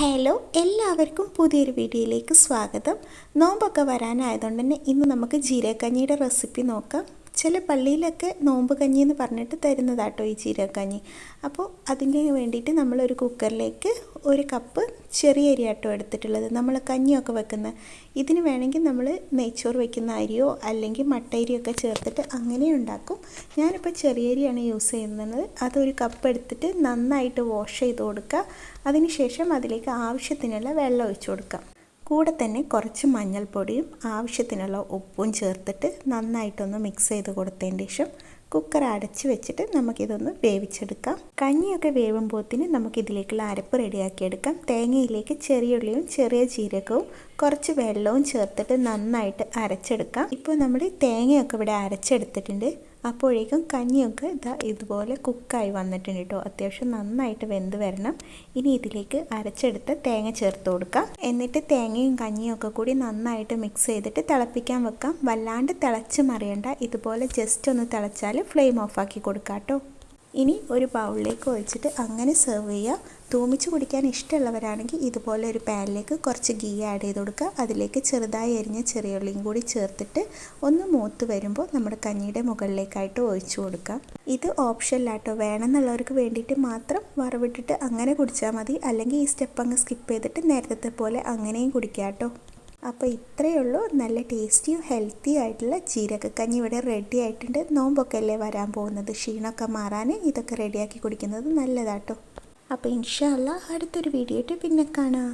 Hello എല്ലാവർക്കും പുതിയൊരു വീഡിയോയിലേക്ക് സ്വാഗതം. നോമ്പൊക്കെ വരാനായതുകൊണ്ട് തന്നെ ഇന്ന് നമുക്ക് ജീരകഞ്ഞിയുടെ റെസിപ്പി നോക്കാം. ചില പള്ളിയിലൊക്കെ നോമ്പ് കഞ്ഞി എന്ന് പറഞ്ഞിട്ട് തരുന്നതാട്ടോ ഈ ജീരകഞ്ഞി അപ്പോൾ അതിന് വേണ്ടിയിട്ട് നമ്മളൊരു കുക്കറിലേക്ക് ഒരു കപ്പ് ചെറിയ അരി ആട്ടോ എടുത്തിട്ടുള്ളത്. നമ്മൾ കഞ്ഞിയൊക്കെ വെക്കുന്ന ഇതിന് വേണമെങ്കിൽ നമ്മൾ നെയ്ച്ചോറ് വെക്കുന്ന അരിയോ അല്ലെങ്കിൽ മട്ടരിയൊക്കെ ചേർത്തിട്ട് അങ്ങനെ ഉണ്ടാക്കും. ഞാനിപ്പോൾ ചെറിയ അരിയാണ് യൂസ് ചെയ്യുന്നത്. അതൊരു കപ്പ് എടുത്തിട്ട് നന്നായിട്ട് വാഷ് ചെയ്ത് കൊടുക്കുക. അതിനുശേഷം അതിലേക്ക് ആവശ്യത്തിനുള്ള വെള്ളം ഒഴിച്ചു കൊടുക്കാം കൂടെ തന്നെ കുറച്ച് മഞ്ഞൾപ്പൊടിയും ആവശ്യത്തിനുള്ള ഉപ്പും ചേർത്തിട്ട് നന്നായിട്ടൊന്ന് മിക്സ് ചെയ്ത് കൊടുത്തതിന് ശേഷം കുക്കർ അടച്ച് വെച്ചിട്ട് നമുക്കിതൊന്ന് വേവിച്ചെടുക്കാം. കഞ്ഞിയൊക്കെ വേവുമ്പോഴത്തിന് നമുക്കിതിലേക്കുള്ള അരപ്പ് റെഡിയാക്കിയെടുക്കാം. തേങ്ങയിലേക്ക് ചെറിയ ഉള്ളിയും ചെറിയ ജീരകവും കുറച്ച് വെള്ളവും ചേർത്തിട്ട് നന്നായിട്ട് അരച്ചെടുക്കാം. ഇപ്പോൾ നമ്മൾ തേങ്ങയൊക്കെ ഇവിടെ അരച്ചെടുത്തിട്ടുണ്ട്. അപ്പോഴേക്കും കഞ്ഞിയൊക്കെ ഇതാ ഇതുപോലെ കുക്കായി വന്നിട്ടുണ്ട് കേട്ടോ. അത്യാവശ്യം നന്നായിട്ട് വെന്ത് വരണം. ഇനി ഇതിലേക്ക് അരച്ചെടുത്ത് തേങ്ങ ചേർത്ത് കൊടുക്കാം. എന്നിട്ട് തേങ്ങയും കഞ്ഞിയും ഒക്കെ കൂടി നന്നായിട്ട് മിക്സ് ചെയ്തിട്ട് തിളപ്പിക്കാൻ വെക്കാം. വല്ലാണ്ട് തിളച്ച് മറിയണ്ട. ഇതുപോലെ ജസ്റ്റ് ഒന്ന് തിളച്ചാൽ ഫ്ലെയിം ഓഫാക്കി കൊടുക്കാം കേട്ടോ. ഇനി ഒരു ബൗളിലേക്ക് ഒഴിച്ചിട്ട് അങ്ങനെ സെർവ് ചെയ്യുക. തൂമിച്ച് കുടിക്കാൻ ഇഷ്ടമുള്ളവരാണെങ്കിൽ ഇതുപോലെ ഒരു പാനിലേക്ക് കുറച്ച് ഗീ ആഡ് ചെയ്ത് കൊടുക്കുക. അതിലേക്ക് ചെറുതായി എരിഞ്ഞ ചെറിയ ഉള്ളിയും കൂടി ചേർത്തിട്ട് ഒന്ന് മൂത്ത് വരുമ്പോൾ നമ്മുടെ കഞ്ഞിയുടെ മുകളിലേക്കായിട്ട് ഒഴിച്ചു കൊടുക്കാം ഇത് ഓപ്ഷനിലാട്ടോ വേണമെന്നുള്ളവർക്ക് വേണ്ടിയിട്ട് മാത്രം വറവിട്ടിട്ട് അങ്ങനെ കുടിച്ചാൽ മതി. അല്ലെങ്കിൽ ഈ സ്റ്റെപ്പ് അങ്ങ് സ്കിപ്പ് ചെയ്തിട്ട് നേരത്തെ പോലെ അങ്ങനെയും കുടിക്കാം കേട്ടോ. അപ്പോൾ ഇത്രയേ ഉള്ളൂ. നല്ല ടേസ്റ്റിയും ഹെൽത്തി ആയിട്ടുള്ള ജീരകക്കഞ്ഞി ഇവിടെ റെഡി ആയിട്ടുണ്ട്. നോമ്പൊക്കെ അല്ലേ വരാൻ പോകുന്നത്? ക്ഷീണമൊക്കെ മാറാൻ ഇതൊക്കെ റെഡിയാക്കി കുടിക്കുന്നത് നല്ലതാട്ടോ. അപ്പോൾ ഇൻഷാല്ല അടുത്തൊരു വീഡിയോ ആയിട്ട് പിന്നെ കാണാം.